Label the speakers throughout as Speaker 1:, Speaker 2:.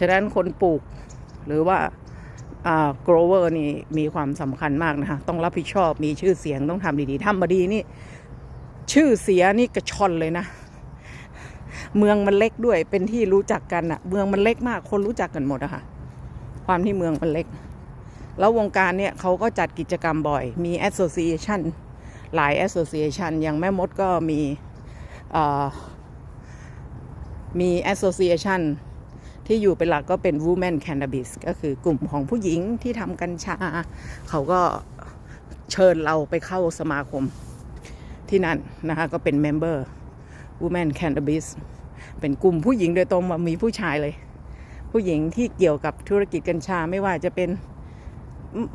Speaker 1: ฉะนั้นคนปลูกหรือว่าอ่า grower นี่มีความสำคัญมากนะคะต้องรับผิดชอบมีชื่อเสียงต้องทำดีๆทำมาดีนี่ชื่อเสียนี่กระชอนเลยนะ เมืองมันเล็กด้วยเป็นที่รู้จักกันอะเมืองมันเล็กมากคนรู้จักกันหมดอะค่ะความที่เมืองมันเล็ก แล้ววงการเนี่ยเขาก็จัดกิจกรรมบ่อย มี association หลาย association อย่างแม่มดก็มีเอ่อมี association ที่อยู่เป็นหลักก็เป็น women cannabis ก็คือกลุ่มของผู้หญิงที่ทำกัญชา เขาก็เชิญเราไปเข้าสมาคมที่นั่นนะคะก็เป็น member women cannabis เป็นกลุ่มผู้หญิงโดยตรงมามีผู้ชายเลย ผู้หญิงที่เกี่ยวกับธุรกิจกัญชาไม่ว่าจะเป็น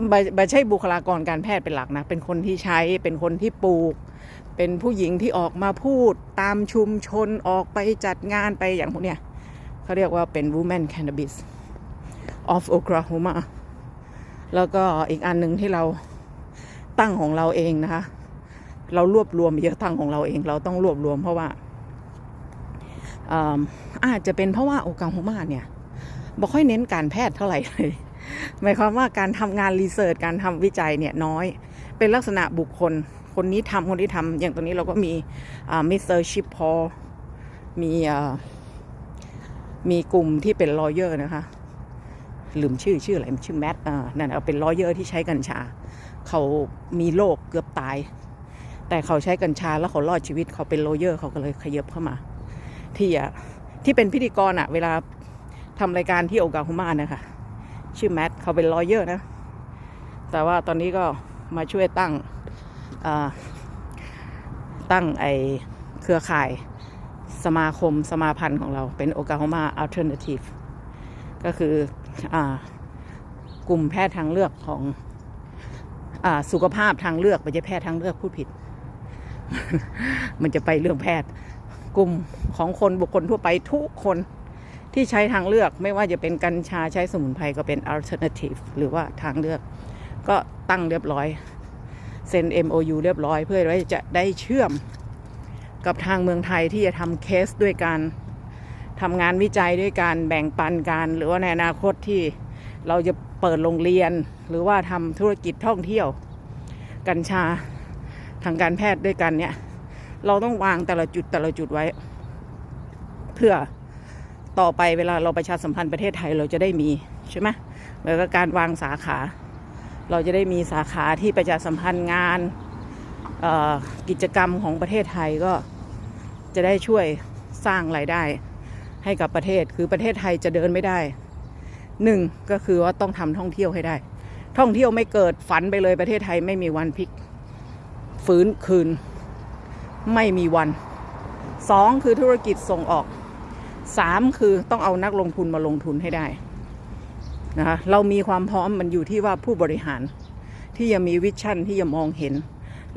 Speaker 1: ไม่ไม่ใช่บุคลากรการแพทย์เป็นหลักนะ เป็นคนที่ใช้เป็นคนที่ปลูก เป็นผู้หญิงที่ออกมาพูดตามชุมชนออกไปจัดงานไปอย่างพวกเนี้ย เขาเรียกว่าเป็น women cannabis of Oklahoma แล้วก็อีกอันหนึ่งที่เราตั้งของเราเองนะคะ เรารวบรวมเยอะตั้งของเราเอง เราต้องรวบรวมเพราะว่าอาอาจจะเป็นเพราะว่าโอกาโฮมาเนี่ยบ่ค่อยเน้นการแพทย์เท่าไหร่เลยหมายความว่าการทำงานรีเสิร์ชการทำวิจัยเนี่ยน้อย เป็นลักษณะบุคคล คนนี้ทำคนที่ทำอย่างตรงนี้เราก็มีมิสเตอร์ชิปพอมีอ มีกลุ่มที่เป็นลอเยอร์นะคะลืมชื่อชื่ออะไรมันชื่อแมทอ่านั่นเอาเป็นลอเยอร์ที่ใช้กัญชา เขามีโรคเกือบตาย แต่เขาใช้กัญชาแล้วเขารอดชีวิตเขาเป็นโลเยอร์เขาก็เลยขยับเข้ามา ที่อะที่เป็นพิธีกรอะ เวลาทำรายการที่โอกาโฮมานะคะชื่อแมทเขาเป็นลอเยอร์นะ แต่ว่าตอนนี้ก็มาช่วยตั้งอ่าตั้งไอเครือข่าย สมาคมสมาพันธ์ของเราเป็นโอกาโฮมาอัลเทอร์เนทีฟก็คืออกลุ่มแพทย์ทางเลือกของอสุขภาพทางเลือกไม่ใช่แพทย์ทางเลือกพูดผิด มันจะไปเรื่องแพทย์ กลุ่มของคนบุคคลทั่วไปทุกคนที่ใช้ทางเลือกไม่ว่าจะเป็นกัญชาใช้สมุนไพรก็เป็น alternative หรือว่าทางเลือก ก็ตั้งเรียบร้อยเซ็น MOU เรียบร้อยเพื่อไว้จะได้เชื่อม กับทางเมืองไทยที่จะทำเคสด้วยการทำงานวิจัยด้วยการแบ่งปันกันหรือว่าในอนาคตที่เราจะเปิดโรงเรียน หรือว่าทำธุรกิจท่องเที่ยวกัญชาทางการแพทย์ด้วยกันเนี่ย เราต้องวางแต่ละจุดแต่ละจุดไว้ เพื่อต่อไปเวลาเราประชาสัมพันธ์ประเทศไทยเราจะได้มีใช่ไหมเหมือนกับการวางสาขา เราจะได้มีสาขาที่ประชาสัมพันธ์งานกิจกรรมของประเทศไทยก็ จะได้ช่วยสร้างรายได้ให้กับประเทศคือประเทศไทยจะเดินไม่ได้หนึ่งก็คือว่าต้องทำท่องเที่ยวให้ได้ ท่องเที่ยวไม่เกิดฝันไปเลยประเทศไทยไม่มีวันพลิกฟื้นคืน ไม่มีวันสองคือธุรกิจส่งออกสามคือต้องเอานักลงทุนมาลงทุนให้ได้นะคะเรามีความพร้อมมันอยู่ที่ว่าผู้บริหารที่จะมีวิชั่นที่จะมองเห็น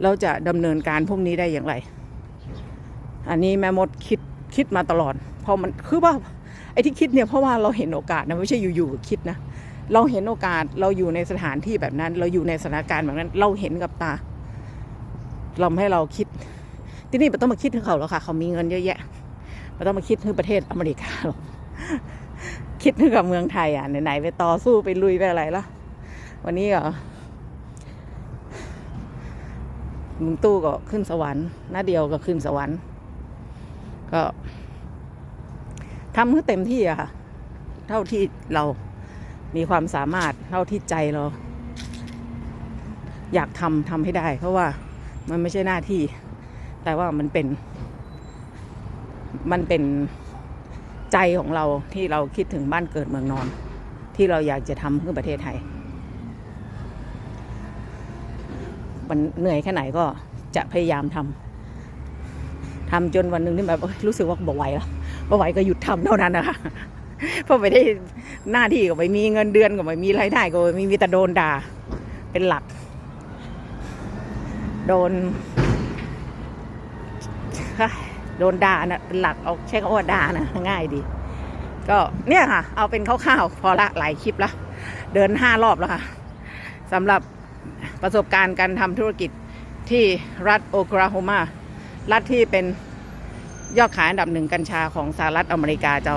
Speaker 1: เราจะดำเนินการพวกนี้ได้อย่างไร อันนี้แม่มดคิดคิดมาตลอดเพราะมันคือว่าไอ้ที่คิดเนี่ยเพราะว่าเราเห็นโอกาสนะไม่ใช่อยู่ๆคิดนะเราเห็นโอกาสเราอยู่ในสถานที่แบบนั้น เราอยู่ในสถานการณ์แบบนั้น เราเห็นกับตาเราให้เราคิด ที่นี่ไม่ต้องมาคิดถึงเขาแล้วค่ะ เขามีเงินเยอะแยะไม่ต้องมาคิดถึงประเทศอเมริกาหรอกคิดถึงกับเมืองไทยอะไหนๆไปต่อสู้ไปลุยไปอะไรละวันนี้เหรอลุงตู้ก็ขึ้นสวรรค์หน้าเดียวก็ขึ้นสวรรค์ ก็ทำให้เต็มที่อะค่ะ เท่าที่เรามีความสามารถเท่าที่ใจเรา อยากทำทำให้ได้ เพราะว่ามันไม่ใช่หน้าที่ แต่ว่ามันเป็น มันเป็นใจของเราที่เราคิดถึงบ้านเกิดเมืองนอน ที่เราอยากจะทำเพื่อประเทศไทย มันเหนื่อยแค่ไหนก็จะพยายามทำ ทำจนวันหนึ่งที่แบบรู้สึกว่าบ่ไหวแล้วบ่ไหวก็หยุดทำเท่านั้นนะคะเพราะไม่ได้หน้าที่ก็ไม่มีเงินเดือนก็ไม่มีรายได้ก็ไม่มีมีแต่โดนด่า เป็นหลัก โดนโดนด่านะเป็นหลักเอาใช้คำว่าด่านะง่ายดี ก็เนี่ยค่ะ เอาเป็นคร่าวๆพอละหลายคลิปล้วเดินห้ารอบแล้วค่ะสำหรับประสบการณ์การทำธุรกิจที่รัฐโอคลาโฮมา รัฐที่เป็นยอดขายอันดับหนึ่งกัญชาของสหรัฐอเมริกาเจ้า